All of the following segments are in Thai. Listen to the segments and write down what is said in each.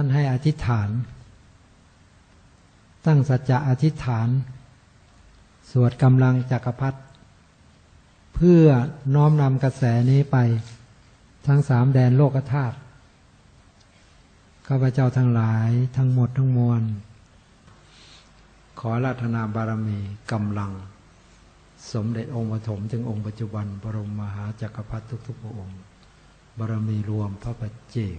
ท่านให้อธิษฐาน ตั้งสัจจะอธิษฐาน สวดกำลังจักรพรรดิเพื่อน้อมนำกระแสนี้ไป ทั้งสามแดนโลกธาตุข้าพเจ้าทั้งหลายทั้งหมดทั้งมวล ขอราธนาบารมีกำลัง สมเด็จองค์ปฐมถึงองค์ปัจจุบัน บรมมหาจักรพรรดิทุกๆพระองค์ บารมีรวมพระปัจเจก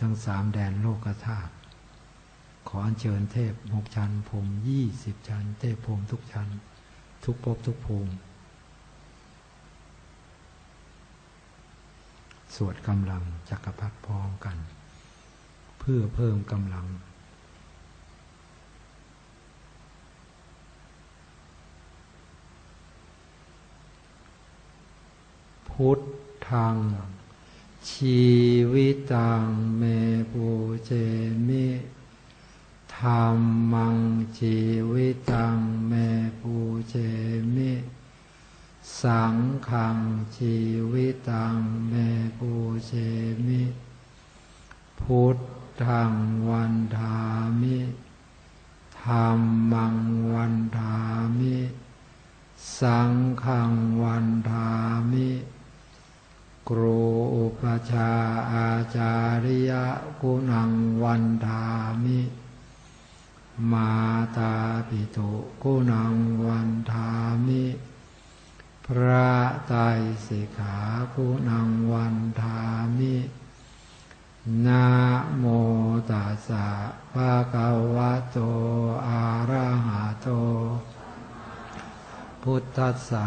ทั้งสามแดนโลกธาตุขออัญเชิญเทพหกชั้นภูมิยี่สิบชั้น เทพภูมิทุกชั้น ทุกภพทุกภูมิ สวดกำลังจักรพรรดิพร้อมกัน เพื่อเพิ่มกำลังพุทธัง ชีวิตังเมปูเจมิธรรมังชีวิตังเมปูเจมิ สังขังชีวิตังเมปูเจมิ พุทธังวันทามิธรรมังวันทามิ สังขังวันทามิ ครูอุปชาอาจาริยะกุณังวันทามิ มาตาปิตุกุณังวันทามิ พระไตรสิกขากุณังวันทามินะโมตัสสะภะคะวะโตอะระหะโต พุทธัสสะ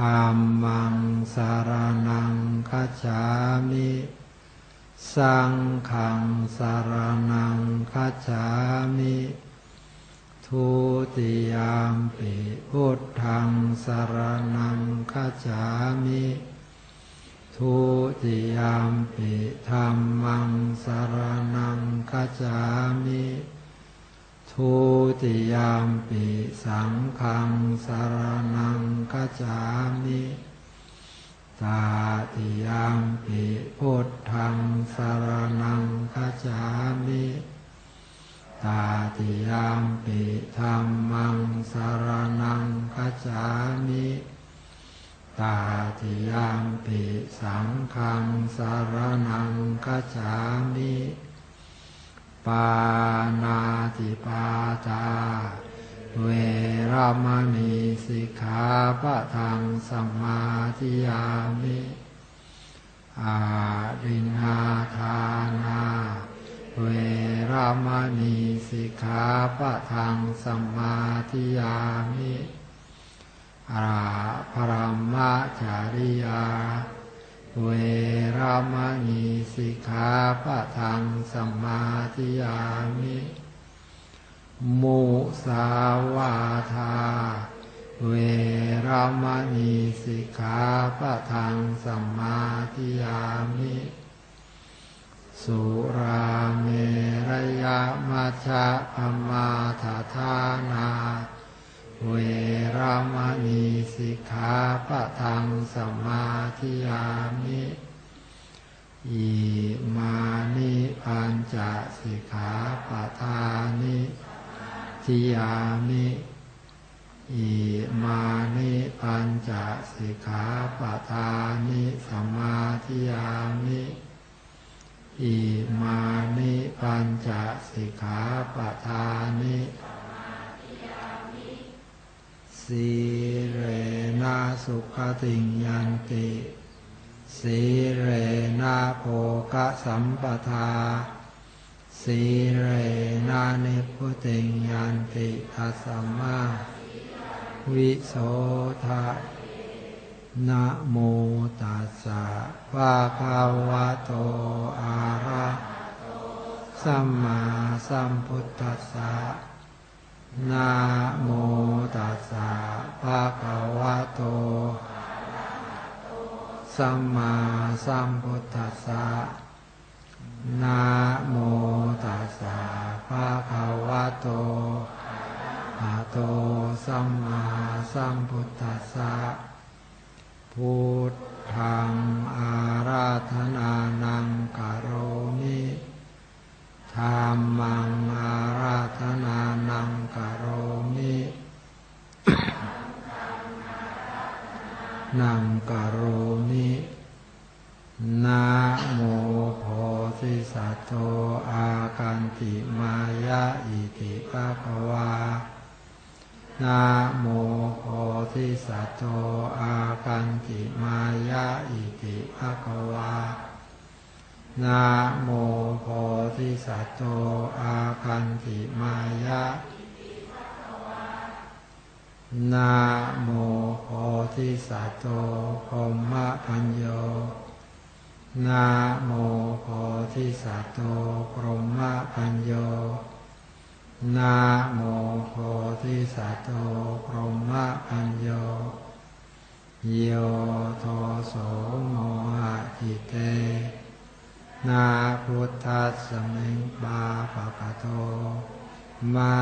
รรมังสารนังคัจฉามิ สังฆังสารนังคัจฉามิ ทุติยามปิพุทธังสารนังคัจฉามิ ทุติยามปิธรรมังสารนังคัจฉามิ ทุติยามปิสังฆังสารนังคัจามิตาติยามปิพุทธังสารนังคัจามิตาติยามปิธรรมังสารนังคัจามิตาติยามปิสังฆังสารนังคัจามิ ปานาติปาตาเวรามณีสิกขาปะทังสมมาธิยามิอารินาทานา เวรามณีสิกขาปะทังสมมาธิยามิอาภรมจาริยา เวรามณีสิกขาปะทังสมมาธิยามิมุสาวาทา เวรามณีสิกขาปะทังสมมาธิยามิ สุราเมรยะมัชะปมาทาทานา เวรามณีสิกขาปะทังสมมา ธิยามิอิมานิปัญจสิกขาปะทานิทิยามิอิมานิปัญจสิกขาปะทานิสมมาธิยามิอิมานิปัญจสิกขาปะทานิ สีเรนะสุขติยันติ สีเรนะโภกสัมปทา สีเรนะนิพุติยันติทัสสมมาวิโสทะนะโมตัสสะภะคะวะโตอะระสัมมาสัมพุทธัสสะ นะโมตัสสะภะคะวะโต สัมมาสัมพุทธัสสะนะโมตัสสะภะคะวะโตอะโต สัมมาสัมพุทธัสสะ พุทธังอาราธนานังกโรมิธรรมังอาราธนานัง กโรมินังกโรมินะโมโพธิสัตว์โตอากันติมายะอิติภะคะวานะโมโพธิสัตว์โตอากันติมายะอิติภะคะวานะโมโพธิสัตว์โตอากันติมายะ นะโมโพธิสัตว์โตพรหมพัญโยนะโมโพธิสัตว์โตพรหมพัญโยนะโมโพธิสัตว์โตพรหมพัญโย โยโทโสโมหะทิเต นาพุทธัสสมิงบาปะกะโต มา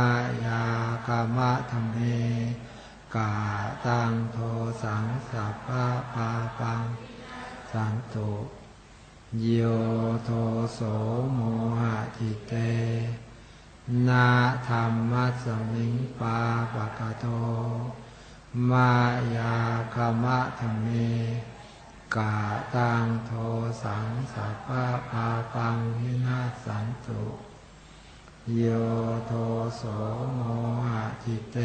ยากามะธรรมเม กาตังโทสังสัพพะปาปัง สันตุโยโทโสโมหะทิเต นาธรรมัสมิงปาปะกะโต มายากามะธรรมเกาตังโทสังสัพพะปาปังวินาศสันตุโยโทโสโมหะทิเต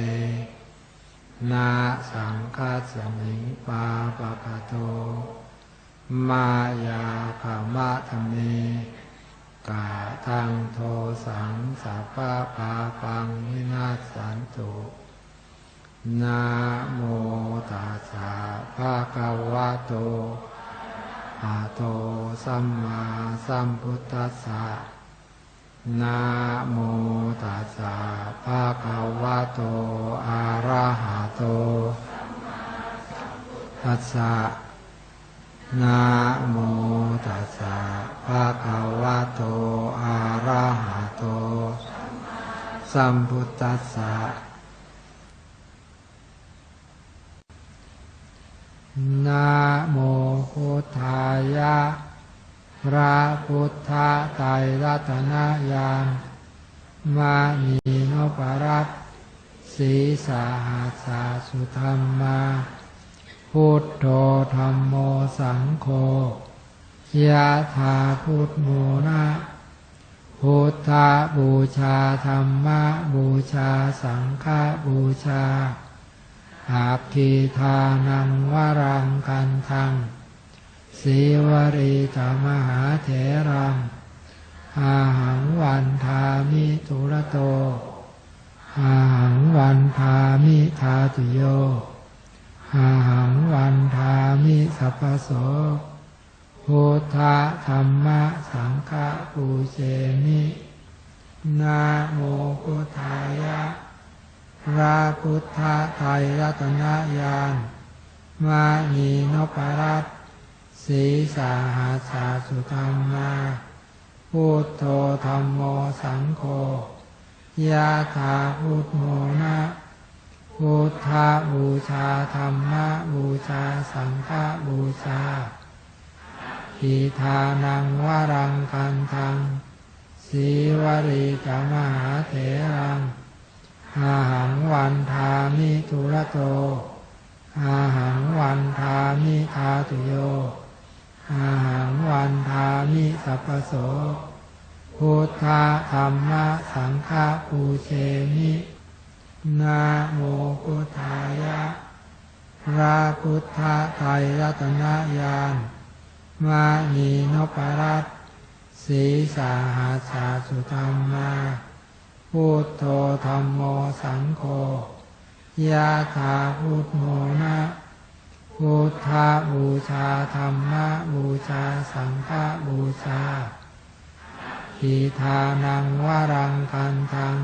นาสังคัสมิงปาปะกะโต มายาขามะธรรมเมกาทังโทสังสัพพะปาปังวินาสันตุนะโมตัสสะภะคะวะโตอะโตสัมมาสัมพุทธัสสะ นะโมตัสสะภะคะวะโต อะระหะโตตัสสะนะโมตัสสะภะคะวะโต อะระหะโต สัมพุทธัสสะนะโมพุทธายะ พระพุทธไตรรัตนญาณมานีนปรัตสีสาหัสสาสุธรรมา พุทโธธรรมโมสังโฆยะถาพุทโมนะพุทธบูชาธรรมบูชาสังฆบูชาอาคีทานังวรังกันทัง สีวรีตมหาเถรังอาหังวันทามิทุระโตอาหังวันทามิทาตุโยอาหังวันทามิสัพพโสพุทธธรรมะสังฆปูเชมินะโมพุทธายะพระพุทธไตรรัตนญาณมานีนปรัต สีสาหัสสาสุธรรมาพุทโธธรรมโมสังโฆยะถาพุทโมนะพุทธบูชาธรรมบูชาสังฆบูชาอิทานังวรังกันทังสีวรีกมหาเถรังอาหังวันทามิทุระโตอาหังวันทามิทาตุโย อาหังวันทามิสัพโสพุทธธรรมะสังฆปูเชมินะโมพุทธายะพระพุทธไตรรัตนญาณมานีนปรัตสีสาหาสาสุธรรมาพุทโธธรรมโมสังโฆยะถาพุทโมนะ พุทธาบูชาธรรมบูชาสังฆบูชาอิทานังวรังกันทัง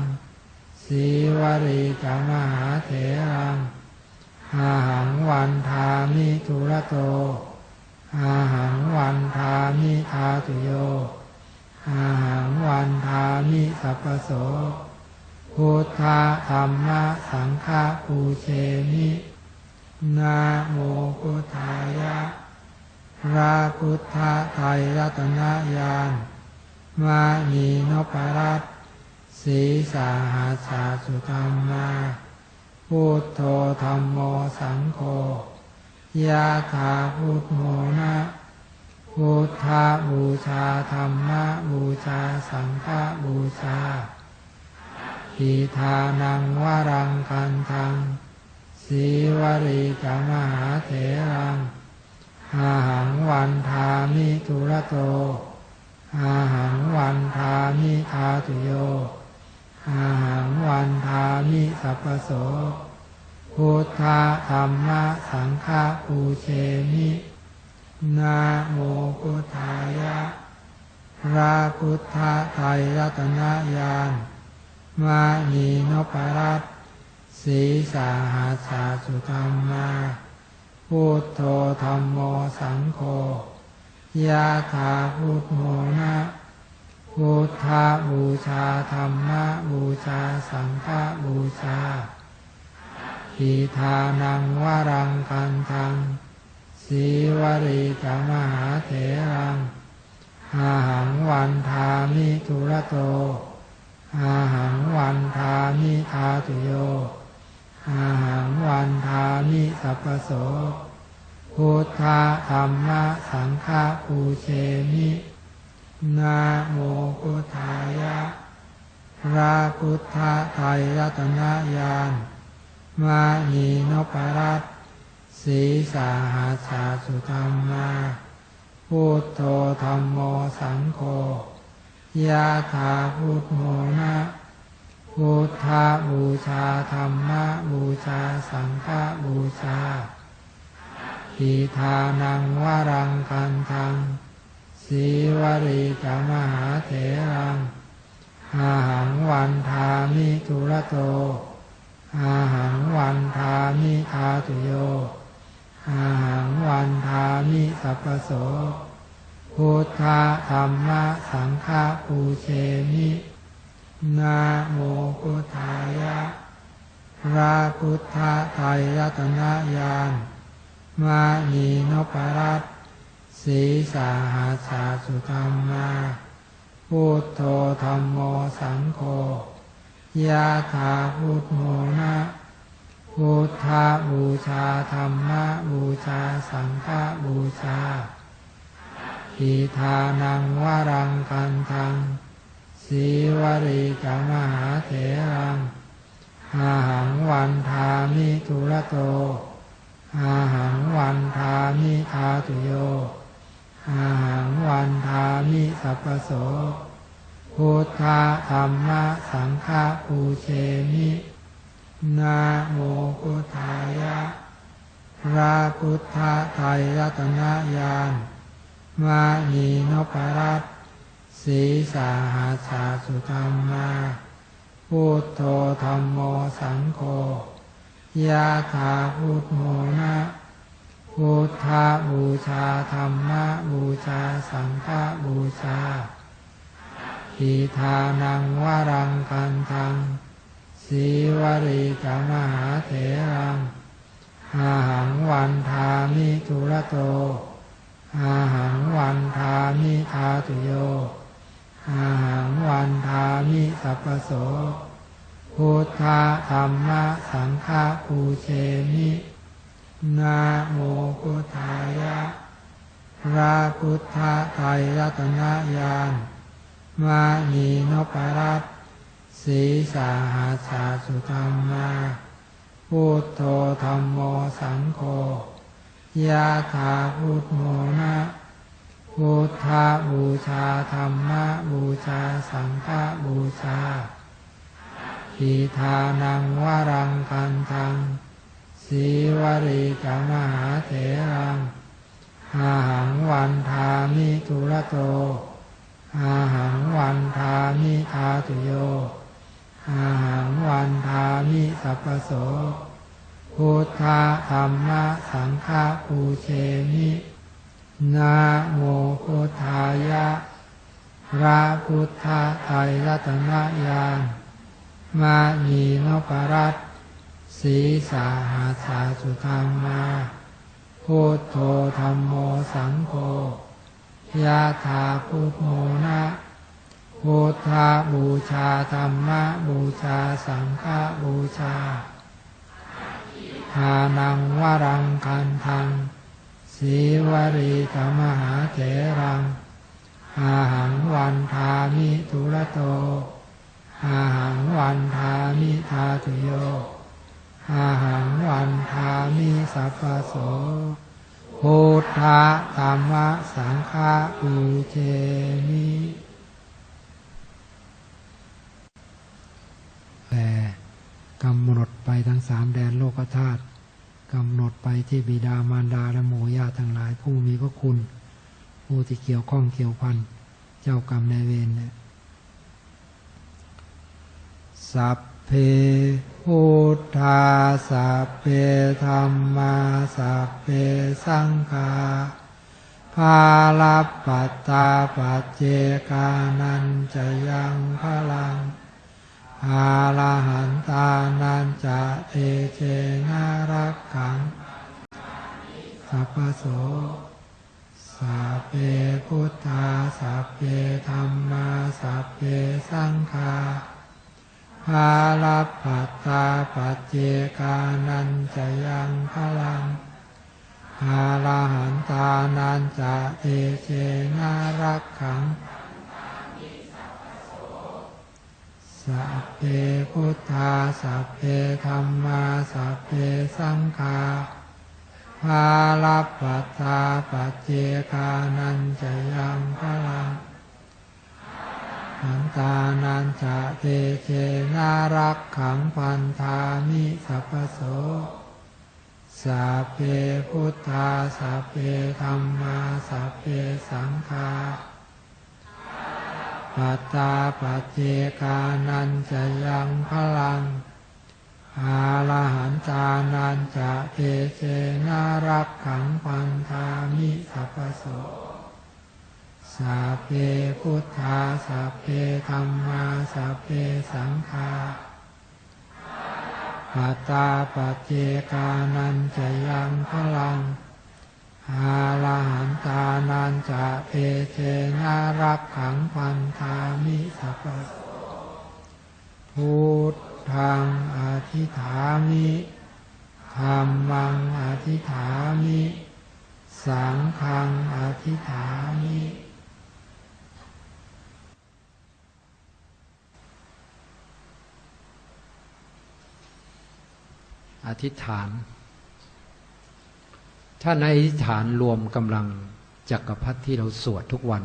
สีวรีจามหาเถรังอาหังวันทามิทุระโตอาหังวันทามิทาตุโยอาหังวันทามิสัพพโสพุทธธรรมสังฆปูเชมิ นาโมพุทธายะพระพุทธไตรรัตนญาณมานีนปรัตสีสาหาสาสุธรรมาพุทโธธรรมโมสังโฆยะถาพุทโมนะพุทธาบูชาธรรมบูชาสังฆบูชาอิทานังวรังกันทัง สีวรีจามหาเถรังอาหังวันทามิทุระโต อาหังวันทามิทาตุโย อาหังวันทามิสัพโส พุทธธรรมะสังฆปูเชมินาโมพุทธายะพระพุทธไตรรัตนญาณมานีนปรัต สีสาหาสาสุธรรมาพุทโธธรรมโมสังโฆยะถาพุทโมนะพุทธาบูชาธรรมบูชาสังฆบูชาอิทานังวรังกันทังสีวรีจามหาเถรังอาหังวันทามิทุระโตอาหังวันทามิทาตุโย อาหังวันทามิสัพโสพุทธะธรรมะสังฆปูเชมินาโมพุทธายะพระพุทธไตรรัตนญาณมานีนปรัตสีสาหาสาสุธรรมาพุทโธธรรมโมสังโฆยะถาพุทโมนะ พุทธาบูชาธรรมบูชาสังฆบูชาอิทานังวรังกันทังสีวรีจามหาเถรังอาหังวันทามิทุระโต อาหังวันทามิทาตุโย อาหังวันทามิสัพพโส พุทธธรรมสังฆปูเชมิ นาโมพุทธายะพระพุทธไตรรัตนญาณมานีนปรัตสีสาหาสาสุธรรมาพุทโธธรรมโมสังโฆยะถาพุทโมนะพุทธาบูชาธรรมบูชาสังฆบูชาอิทานังวรังกันทัง สีวรีจามหาเถรังอาหังวันทามิทุระโต อาหังวันทามิทาตุโย อาหังวันทามิสัพโส พุทธธรรมะสังฆปูเชมินาโมพุทธายะพระพุทธไตรรัตนญาณมานีนปรัต สีสาหาสาสุธรรมาพุทโธธรรมโมสังโฆยะถาพุทโมนะพุทธาบูชาธรรมะบูชาสังฆบูชาอิทานังวรังกันทังสีวรีจามหาเถรังอาหังวันทามิทุระโตอาหังวันทามิทาตุโย สัพพโสพุทธธรรมสังฆปูเชมินาโมพุทธายะพระพุทธไตรรัตนญาณมานีนปรัตสสีสาหาสาสุธรรมาพุทโธธรรมโมสังโฆยะถาพุทโมนะ พุทธาบูชาธรรมบูชาสังฆบูชาทีทานังวรังกันทังสีวรีกมหาเถรังอาหังวันทามิทุระโตอาหังวันทามิทาตุโยอาหังวันทามิสัพพโสพุทธธรรมสังฆปูเชมิ นะโมพุทธายะ พระพุทธไตรรัตนญาณมานีนปรัตน์สีสาหาสาสุธรรมาพุทโธธรรมโมสังโฆยะถาพุทโมนะพุทธาบูชาธรรมบูชาสังฆบูชาทานังวรังคันทัง สีวรีกมหาเถรัง อาหังวันทามิทุระโต อาหังวันทามิทาตุโย อาหังวันทามิสัพพโสพุทธะธรรมะสังฆะอุเชมิแปลกำหนดไปทั้งสามแดนโลกธาตุ กำหนดไปที่บิดามารดาและหมู่ญาติทั้งหลาย ผู้มีพระคุณ ผู้ที่เกี่ยวข้องเกี่ยวพันเจ้ากรรมนายเวรเนี่ยสัพเพพุทธาสัพเพธรรมาสัพเพสังฆาภาลปัตตาปัจเจกานันจะยังพลัง อาลาหันตานันจะเตเชนารักขัง สัพพโสสัพเพพุทธาสัพเพธรรมาสัพเพสังฆาภาลปัตตาปัจเจกานันจะยังพลังอาลาหันตานันจะเตเชนารักขัง สัพเพพุทธาสัพเพธรรมาสัพเพสังฆาภาลปัตตาปัจเจกานันจะยังพลังหันตานันจะเตเชนารักขังพันธามิสัพพโสสัพเพพุทธาสัพเพธรรมาสัพเพสังฆา ปัตตาปเจกานันจะยังพลัง อาลาหันตานันจะเตเชนารักขังพันธามิสัพโสสัพเพพุทธาสัพเพธรรมาสัพเพสังฆาปัตตาปเจกานันจะยังพลัง อาลาหันตานันจะเตเชนารักขังพันธามิสัพพุทธังอธิฐามิธรรมังอธิฐามิ สังฆังอธิฐามิอธิษฐาน ถ้าในอธิษฐานรวมกำลังจักรพรรดิที่เราสวดทุกวัน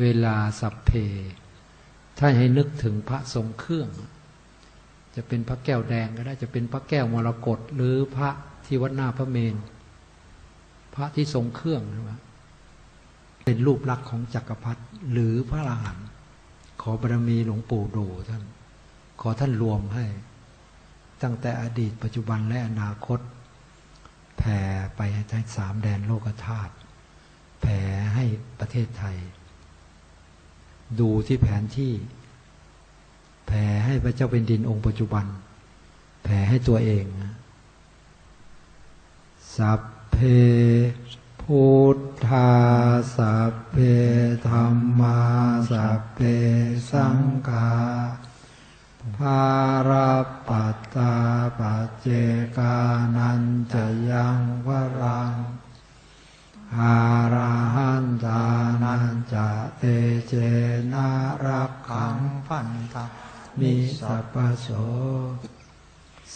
เวลาสัพเพ ถ้าให้นึกถึงพระทรงเครื่อง จะเป็นพระแก้วแดงก็ได้จะเป็นพระแก้วมรกตหรือพระที่วัดหน้าพระเมน พระที่ทรงเครื่องนะเป็นรูปลักษณ์ของจักรพรรดิหรือพระอรหันขอบารมีหลวงปู่ดูท่าน ขอท่านรวมให้ ตั้งแต่อดีตปัจจุบันและอนาคต แผ่ไปให้งสามแดนโลกธาตุแผ่ให้ประเทศไทย ดูที่แผนที่ แผ่ให้พระเจ้าเป็นดินองค์ปัจจุบัน แผ่ให้ตัวเองสัพเพพุทธาสัพเพธรรมาสัพเพสังฆา ภารปัตตาปัจเจกานันจะยังวรังอาราหันตานันจะเตเจนารักขังพันธะมิสัพพโส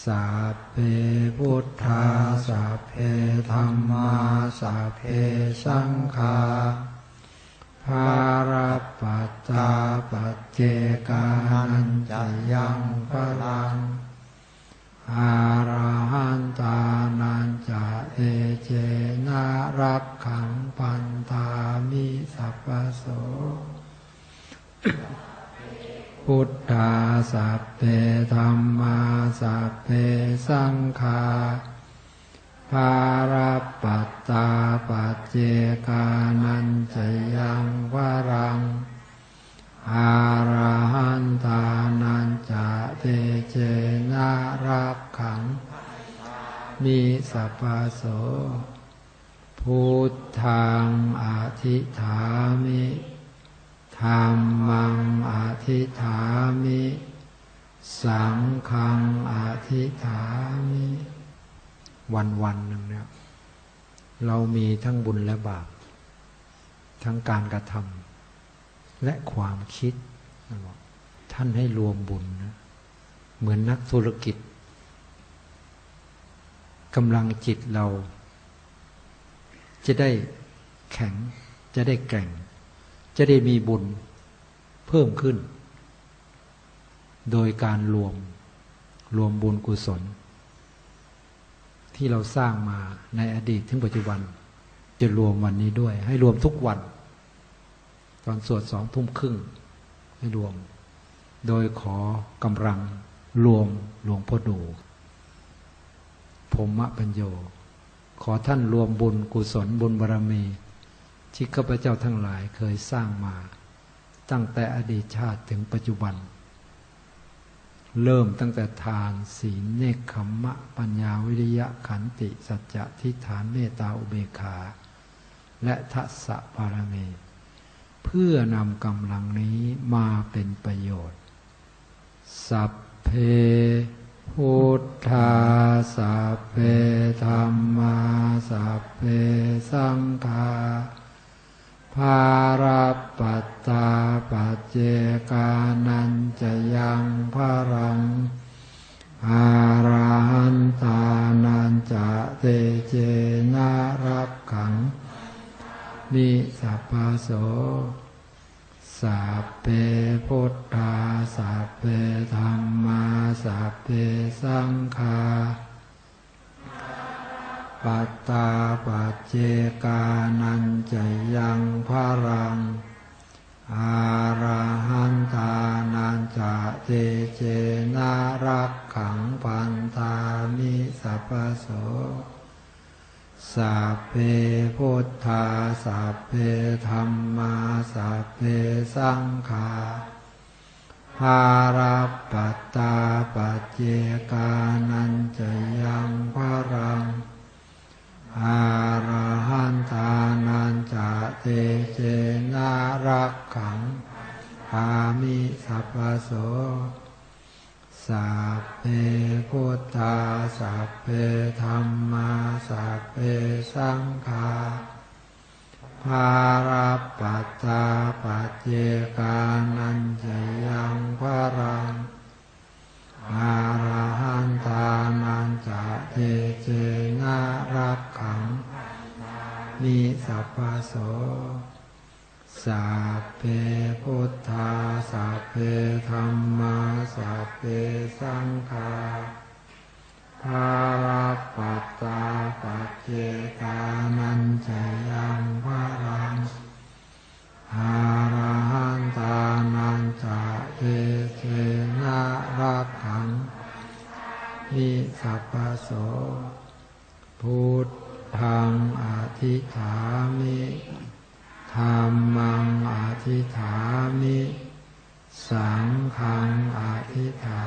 สัพเพพุทธาสัพเพธรรมาสัพเพสังฆา ภารปัตตาปัจเจกานันจะยังพลังอาราหันตานันจะเอเจนารักขังปันธามิสัพพโสพุทธาสัพเพธรรมาสัพเพสังฆา ภารปัตตาปัจเจกานันจะยังวรังอาราหันตานันจะเตเจนารักขัง มีสัพพโสพุทธังอธิฐามิธรรมังอธิฐามิ สังฆังอธิฐามิ วันวันหนึ่งเนี่ยเรามีทั้งบุญและบาป ทั้งการกระทำและความคิด ท่านให้รวมบุญนะเหมือนนักธุรกิจกำลังจิตเรา จะได้แข็ง จะได้แกร่ง จะได้มีบุญเพิ่มขึ้น โดยการรวมรวมบุญกุศล ที่เราสร้างมาในอดีตถึงปัจจุบัน จะรวมวันนี้ด้วย ให้รวมทุกวัน ตอนสวดสองทุ่มครึ่ง ให้รวม โดยขอกำลังรวมหลวงพ่อดูผมมะปัญโย ขอท่านรวมบุญกุศลบุญบารมี ที่ข้าพเจ้าทั้งหลายเคยสร้างมา ตั้งแต่อดีตชาติถึงปัจจุบัน เริ่มตั้งแต่ทานศีลเนคขมมะ ปัญญาวิริยะขันติ สัจจะทิฏฐานเมตตาอุเบกขา และทัศบารมีเพื่อนำกำลังนี้มาเป็นประโยชน์ สัพเพพุทธาสัพเพธรรมาสัพเพสังฆา ภารปัตตาปัจเจกานันจะยังพรังอาราหันตานันจะเตเจนารักขังมิสัพพโสสัพเพพุทธาสัพเพธรรมาสัพเพสังฆา ปัตตาปัจเจกานันจะยังพรัง อาราหันตานันจะเตเจนารักขังพันธามิสัพพโสสัพเพพุทธาสัพเพธรรมาสัพเพสังฆาภาราปัตตาปัจเจกานันจะยังพรัง อาราหันตานันจะเตเจนารักขังอามิสัพพโสสัพเพพุทธาสัพเพธรรมาสัพเพสังฆาภาราปัตตาปัจเจกานันจยังพรัง อาราหันตานันจะเทเจนารักขังมีสัพพโสสัพเพพุทธาสัพเพธรรมาสัพเพสังฆาภาราปัตตาปัจเจกานันจะยังพรัง อาราหันตานันจะเอเจนารักขังนิสัพพโสพุทธังอธิฐามิธรรมังอธิฐามิ สังฆังอธิฐา